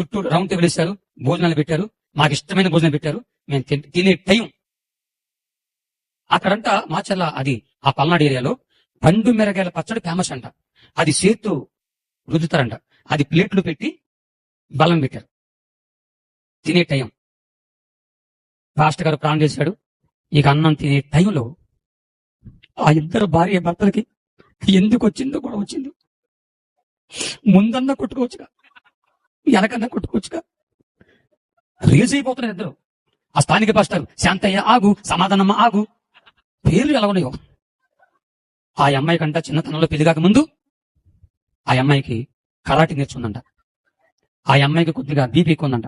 చుట్టూ round table ఇస్తారు భోజనాలు పెట్టారు మాకు ఇష్టమైన భోజనం పెట్టారు మేము తినే టైం. అక్కడంట మాచర్ల అది ఆ పల్నాడు ఏరియాలో పండు మిరగాయల పచ్చడి ఫేమస్ అంట. అది చేత్తో రుద్దుతారంట. అది ప్లేట్లు పెట్టి బలం పెట్టారు. తినే టైం. రాష్ట్ర గారు ప్రాణం చేశాడు ఇక అన్నం తినే టైంలో ఆ ఇద్దరు భార్య భర్తలకి ఎందుకు వచ్చిందో కూడా వచ్చింది. ముందన్నా కొట్టుకోవచ్చుగా. వెనకన్నా కొట్టుకోవచ్చుగా. రిలీజ్ అయిపోతున్నారు ఇద్దరు. ఆ స్థానిక పాస్టర్ శాంతయ్య ఆగు సమాధానమ్మ ఆగు. పేర్లు ఎలా ఉన్నాయో. ఆ అమ్మాయి కంట చిన్నతనంలో పెళ్ళిగాక ముందు ఆ అమ్మాయికి కరాటి నేర్చుకుందంట. ఆ అమ్మాయికి కొద్దిగా బీపీ ఎక్కువ ఉందంట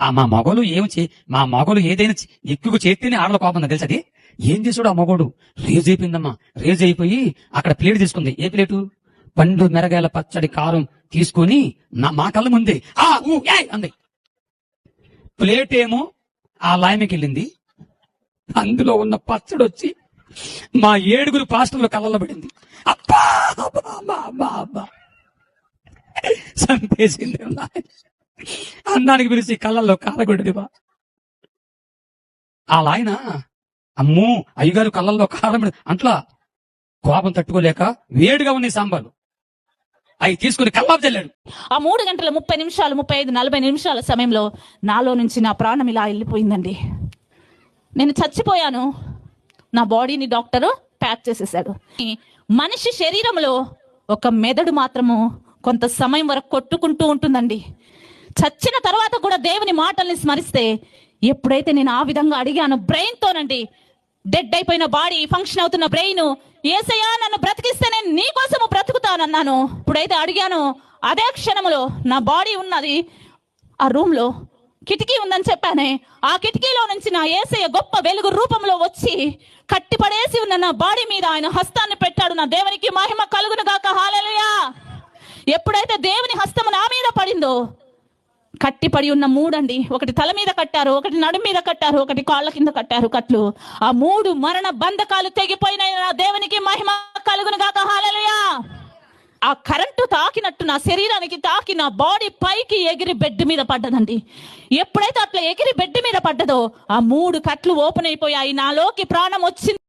ఆ మా మగలు ఏమి మా మగలు ఏదైనా ఎక్కువ చేస్తేనే ఆడల కోపం తెలుసు అది? ఏం చేసాడు ఆ మగోడు? రేజ్ అయిపోయిందమ్మా. రేజ్ అయిపోయి అక్కడ ప్లేట్ తీసుకుంది. ఏ ప్లేటు? పండు మెరగాయల పచ్చడి కారం తీసుకొని నా మా కళ్ళ ముందే ఆ ఊ అంది. ప్లేట్ ఏమో ఆ లాయమకి వెళ్ళింది అందులో ఉన్న పచ్చడి వచ్చి మా ఏడుగురు పాస్టర్లు కళ్ళలో పడింది. అబ్బా అబ్బా అబ్బా అబ్బా చంపేసింది అన్నానికి పిలిచి కళ్ళల్లో కారగొడ్డదివా ఆ లాయన అమ్మో అయ్యగారు కళ్ళల్లో కారం అంట్లా కోపం తట్టుకోలేక వేడిగా ఉన్నాయి సాంబార్లు అవి తీసుకుని కల్లాపు చెల్లాడు ఆ మూడు గంటల ముప్పై నిమిషాలు ముప్పై ఐదు నలభై నిమిషాల సమయంలో నాలో నుంచి నా ప్రాణం ఇలా వెళ్ళిపోయిందండి. నేను చచ్చిపోయాను. నా బాడీని డాక్టరు ప్యాక్ చేసేసాడు మనిషి శరీరంలో ఒక మెదడు మాత్రము కొంత సమయం వరకు కొట్టుకుంటూ ఉంటుందండి. చచ్చిన తర్వాత కూడా దేవుని మాటల్ని స్మరిస్తే ఎప్పుడైతే నేను ఆ విధంగా అడిగాను బ్రెయిన్ తోనండి డెడ్ అయిపోయిన బాడీ ఫంక్షన్ అవుతున్న బ్రెయిన్ ఏసయ్యా నన్ను బ్రతికిస్తే నేను అన్నాను ఇప్పుడైతే అడిగాను. అదే క్షణములో నా బాడీ ఉన్నది. ఆ రూమ్లో కిటికీ ఉందని చెప్పానే. ఆ కిటికీలో నుంచి నా ఏసయ్య గొప్ప వెలుగు రూపంలో వచ్చి కట్టిపడేసి ఉన్న నా బాడీ మీద ఆయన హస్తాన్ని పెట్టాడు. నా దేవునికి మహిమ కలుగును గాక. హాలెలూయా ఎప్పుడైతే దేవుని హస్తము నా మీద పడిందో కట్టిపడి ఉన్న మూడండి. ఒకటి తల మీద కట్టారు ఒకటి నడుము మీద కట్టారు ఒకటి కాళ్ళ కింద కట్టారు కట్లు. ఆ మూడు మరణ బంధకాలు తెగిపోయినాయి. నా దేవునికి మహిమ కలుగును గాక. హాలెలూయా ఆ కరెంటు తాకినట్టు నా శరీరానికి తాకి నా బాడీ పైకి ఎగిరి బెడ్ మీద పడ్డదండి. ఎప్పుడైతే అట్లా ఎగిరి బెడ్ మీద పడ్డదో ఆ మూడు కట్లు ఓపెన్ అయిపోయాయి. నాలోకి ప్రాణం వచ్చింది.